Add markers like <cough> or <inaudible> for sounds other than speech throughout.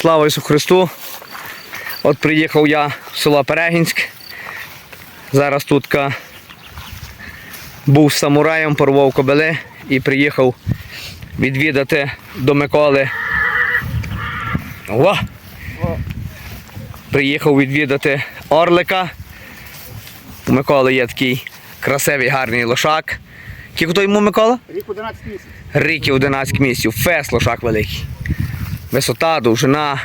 Слава Ісу Христу! От приїхав я в село Перегінськ. Зараз тут був самураєм, порвав кобили і приїхав відвідати до Миколи. О! Приїхав відвідати Орлика. У Миколи є такий красивий гарний лошак. Кілько то йому Микола? Рік 11 місяців. Ріки 11 місяців. Фес лошак великий. Висота, довжина.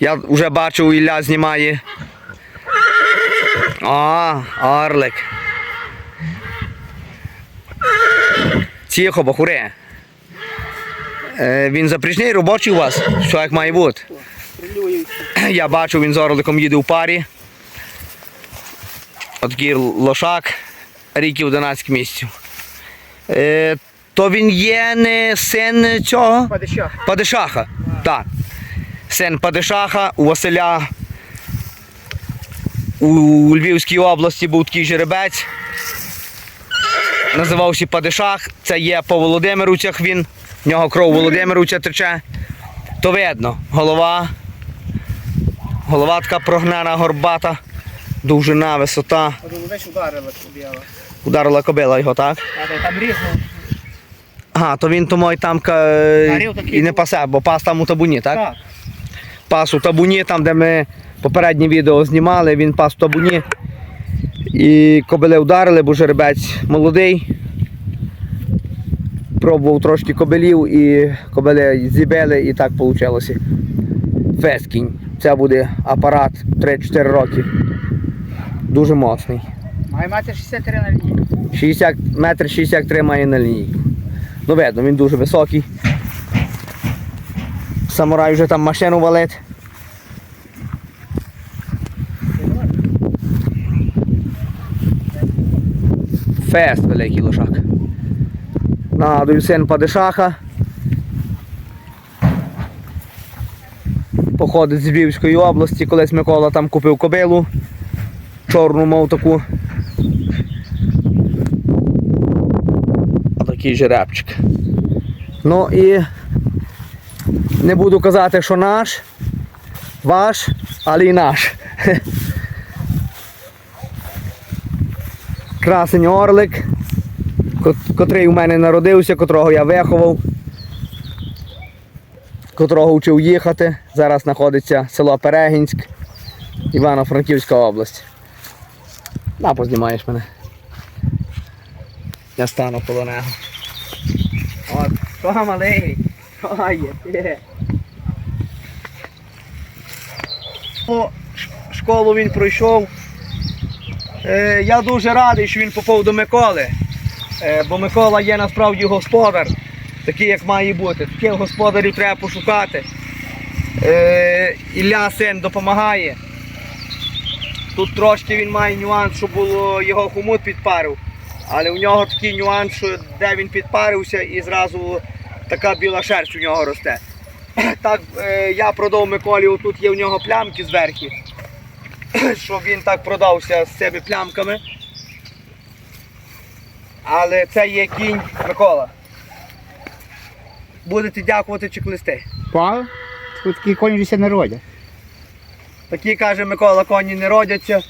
Я вже бачив, Ілля знімає. А, орлик. Тихо, бахуре. Е, він запріжний робочий у вас, що як має бути. Я бачу, він з орликом їде у парі. Отакий лошак, рік 11 місяців. Е, то він є не син цього? Падища. Падишаха. Так. Син Падишаха у Василя у Львівській області був такий жеребець. Називався Падишах. Це є по Володимирівцях він. В нього кров Володимирівця тече. То видно, голова. Голова така прогнена, горбата, довжина, висота. Ударила побігала. Ударила кобила його, так? Там різно. Ага, то він тому і там. І не пасе, бо пас там у табуні, так? Так. пас у табуні, там, де ми попереднє відео знімали, він пас у табуні. І кобили вдарили, бо жеребець молодий. Пробував трошки кобилів і кобили зібили і так вийшло. Фескінь. Це буде апарат 3-4 роки. Дуже моцний. Має мати 63 на лінії. 60, метр 63 має на лінійку. Ну видно, він дуже високий. Самурай вже там машину валить. Фест великий лошак. Нагадую, син Падишаха. Походить з Львівської області, колись Микола там купив кобилу. Чорну мов таку. Отакий жеребчик. Ну і не буду казати, що наш, ваш, але і наш. <laughs> Красень орлик, котрий у мене народився, котрого я виховав, котрого вчив їхати. Зараз знаходиться село Перегінськ, Івано-Франківська область. На, познімаєш мене. Я стану коло є? ти? О, ш- Школу він пройшов. Е, я дуже радий, що він попав до Миколи. Е, бо Микола є насправді господар, такий, як має бути. Таких господарів треба пошукати. Е, Ілля син допомагає. Тут трошки він має нюанс, що було його хомут підпарив. Але у нього такий нюанс, що де він підпарився і зразу така біла шерсть у нього росте. <clears throat> Так е, я продав Миколі, тут є у нього плямки зверху. <clears throat> Щоб він так продався з цими плямками. Але це є кінь Микола. Будете дякувати чи клисти. Пав? Тут такі коні вже не родять. Такі каже Микола, коні не родяться.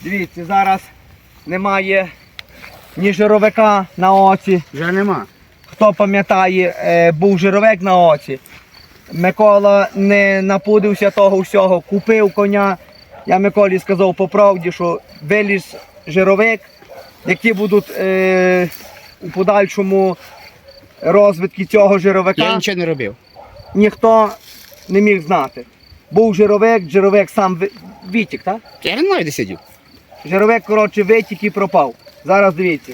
Дивіться, зараз немає ні жировика на оці. Вже нема. Хто пам'ятає, е, був жировик на оці. Микола не напудився того всього, купив коня. Я Миколі сказав по правді, що виліз жировик, які будуть е, у подальшому розвитки цього жировика, Я нічого не робив. ніхто не міг знати. Був жировик, жировик сам витік, так? Я не знаю, де сидів. Жировик, коротше, витік і пропав. Зараз дивіться.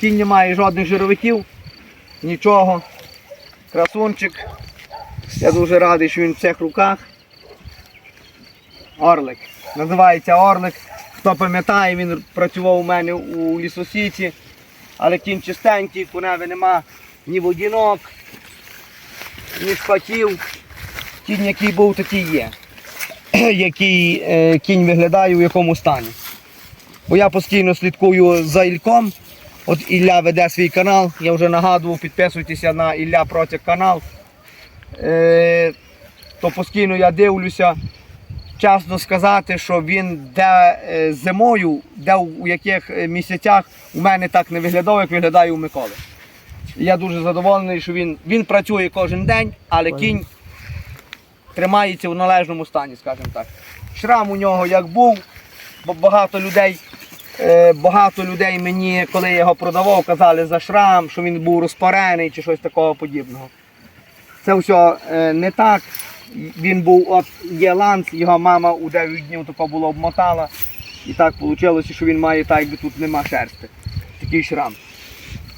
Кінь не має жодних жировиків, нічого. Красунчик. Я дуже радий, що він в цих руках. Орлик. Називається Орлик. Хто пам'ятає, він працював у мене у лісосіці, але кінь чистенький, коневи нема ні водінок, ні шпаків. Кінь, який був, такий є. <clears throat> який е, кінь виглядає, у якому стані. Бо я постійно слідкую за Ільком. От Ілля веде свій канал. Я вже нагадував, підписуйтеся на Ілля Протяг канал. Е, то постійно я дивлюся. Чесно сказати, що він де е, зимою, де у яких е, місяцях у мене так не виглядав, як виглядає у Миколи. Я дуже задоволений, що він, він працює кожен день, але кінь тримається в належному стані, скажімо так. Шрам у нього як був, бо багато людей, багато людей мені, коли я його продавав, казали за шрам, що він був розпарений чи щось такого подібного. Це все е, не так. Він був, от є ланц, його мама у 9 днів тако було обмотала. І так вийшло, що він має так, якби тут нема шерсти. Такий шрам.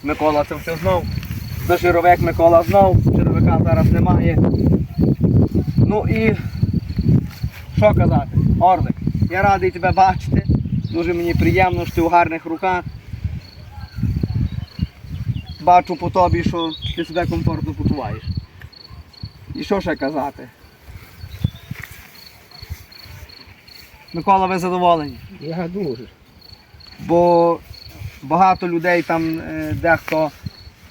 Микола це все знов. За жировик Микола знов, жировика зараз немає. Ну і що казати? Орлик, я радий тебе бачити. Дуже мені приємно, що ти у гарних руках. Бачу по тобі, що ти себе комфортно почуваєш. І що ще казати? Микола, ви задоволені? Я дуже. Бо багато людей там е, дехто,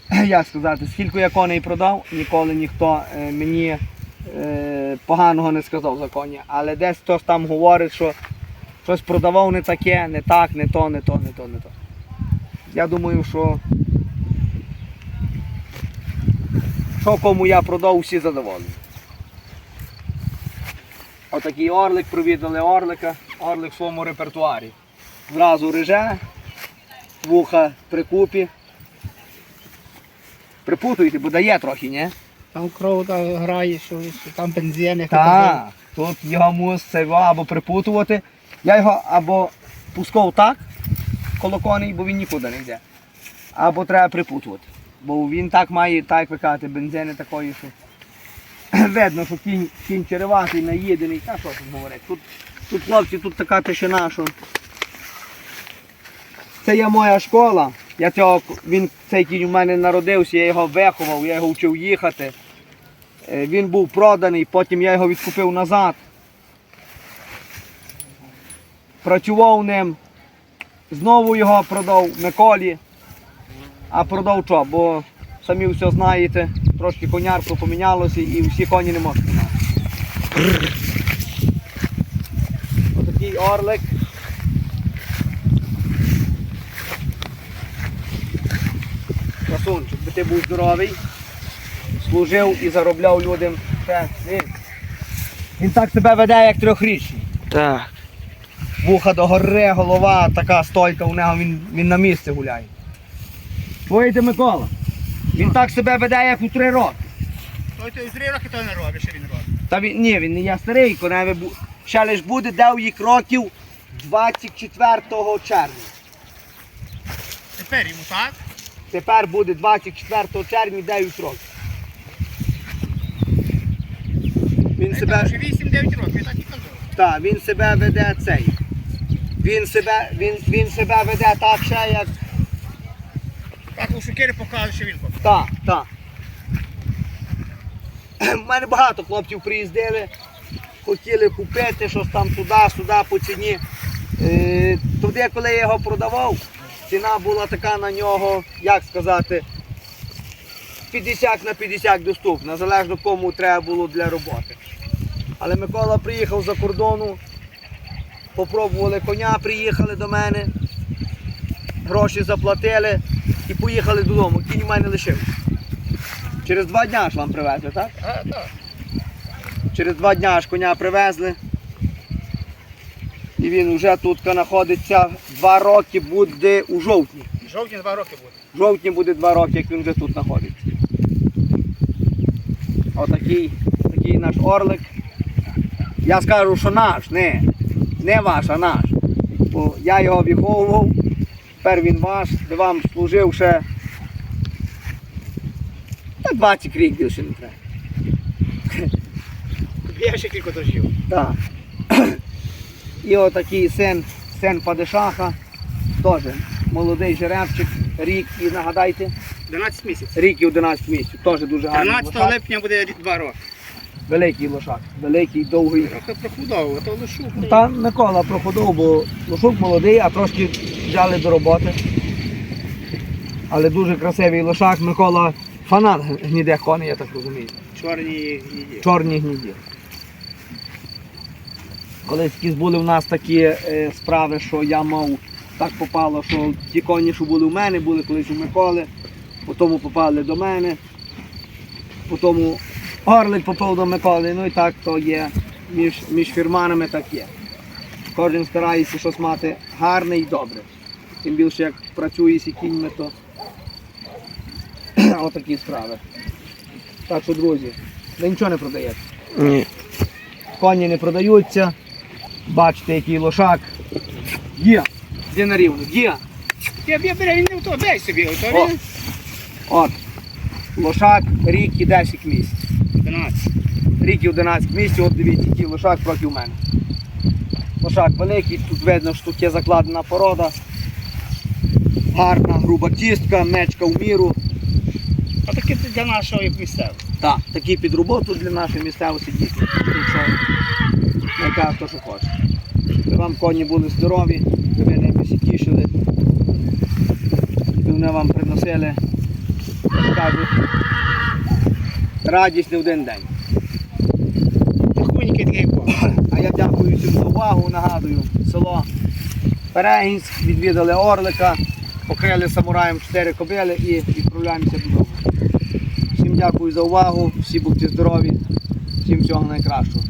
<clears throat> як сказати, скільки я коней продав, ніколи ніхто е, мені е, поганого не сказав за коні. Але десь хтось там говорить, що щось продавав не таке, не так, не то, не то, не то, не то. Я думаю, що що кому я продав, всі задоволені. Отакий орлик, провідали орлика, орлик в своєму репертуарі. Зразу реже, вуха при купі. Припутуєте, бо дає трохи, ні? Там кров грає, що, там бензин, як. Так, тут його мусить або припутувати. Я його або пускав так, коло коней, бо він нікуди не йде. Або треба припутувати. Бо він так має, так ви кажете, бензини такої, що видно, що кінь, кінь череватий, наїдений. Та що тут говорити? Тут, тут хлопці, тут така тишина, що. Це є моя школа. Я цього, він, цей кінь у мене народився, я його виховав, я його вчив їхати. Е, Він був проданий, потім я його відкупив назад. Працював ним, знову його продав Миколі. А продав що? Бо самі все знаєте, трошки конярство помінялося і всі коні не можуть. Отакий орлик. Красунчик, би ти був здоровий, служив і заробляв людям. Він так себе веде, як трьохрічний. Так. Вуха до гори, голова, така стойка у нього, він, він на місці гуляє. Чуєте, Микола? Він так себе веде, як у три роки. Той той три роки то не робить, що він робить. Та він, ні, він не є старий, коневі бу... ще лиш буде дав їх років 24 червня. Тепер йому так? Тепер буде 24 червня 9 років. Він себе, 8-9 років, я так і казав. та, він себе веде цей. Він себе, він, він себе веде так ще, як. Так у Шукері показує, що він показує. Так, так. У мене багато хлопців приїздили, хотіли купити щось там туди, сюди по ціні. Е, Туди, коли я його продавав, ціна була така на нього, як сказати, 50 на 50 доступна, залежно кому треба було для роботи. Але Микола приїхав за кордону, попробували коня, приїхали до мене, гроші заплатили і поїхали додому. Кінь у мене лишився. Через два дня ж вам привезли, так? А, так. Через два дня аж коня привезли. І він вже тут знаходиться два роки буде у жовтні. Жовтні 2 роки буде. В жовтні буде два роки, як він вже тут знаходиться. Отакий такий наш орлик. Я скажу, що наш, не, не ваш, а наш. Бо я його виховував, тепер він ваш, де вам служив ще та 20 рік більше не треба. Я ще кілька дожив. Так. <clears throat> І отакий син, син Падишаха, теж молодий жеребчик, рік і нагадайте, 12 місяців. рік і 11 місяців, теж дуже гарний 13 липня буде 2 роки. Великий лошак, великий, довгий. Трохи прохудав, а то лишу. Та Микола проходив, бо лошук молодий, а трошки взяли до роботи. Але дуже красивий лошак. Микола фанат гніде коней, я так розумію. Чорні їді. Чорні гніді. Колись якісь були в нас такі е, справи, що я мав так попало, що ті коні, що були в мене, були колись у Миколи, потім попали до мене, потім Орлик попав до Миколи, ну і так то є. Між, між фірманами так є. Кожен старається щось мати гарне і добре. Тим більше як працює з кіньми, то <clears throat> отакі справи. Так що, друзі, ви нічого не продаєте. Ні. Коні не продаються. Бачите, який лошак. Є. Є на рівну. Є. Я бере, він не в то, дай собі, ото От. Лошак, рік і 10 місяців. 12. Рік і 11 місяців, от дивіться, який лошак проти мене. Лошак великий, тут видно, що тут є закладена порода. Гарна, груба кістка, мечка в міру. А таке це для нашого як місцевого. Так, такий під роботу для нашої місцевості дійсно. Яка хто що хоче. Щоб вам коні були здорові, щоб ви ними всі тішили. Щоб вони вам приносили, як кажуть, радість не один день. А я дякую всім за увагу, нагадую, село Перегінськ, відвідали Орлика, покрили самураєм 4 кобили і відправляємося додому. Всім дякую за увагу, всі будьте здорові, всім всього найкращого.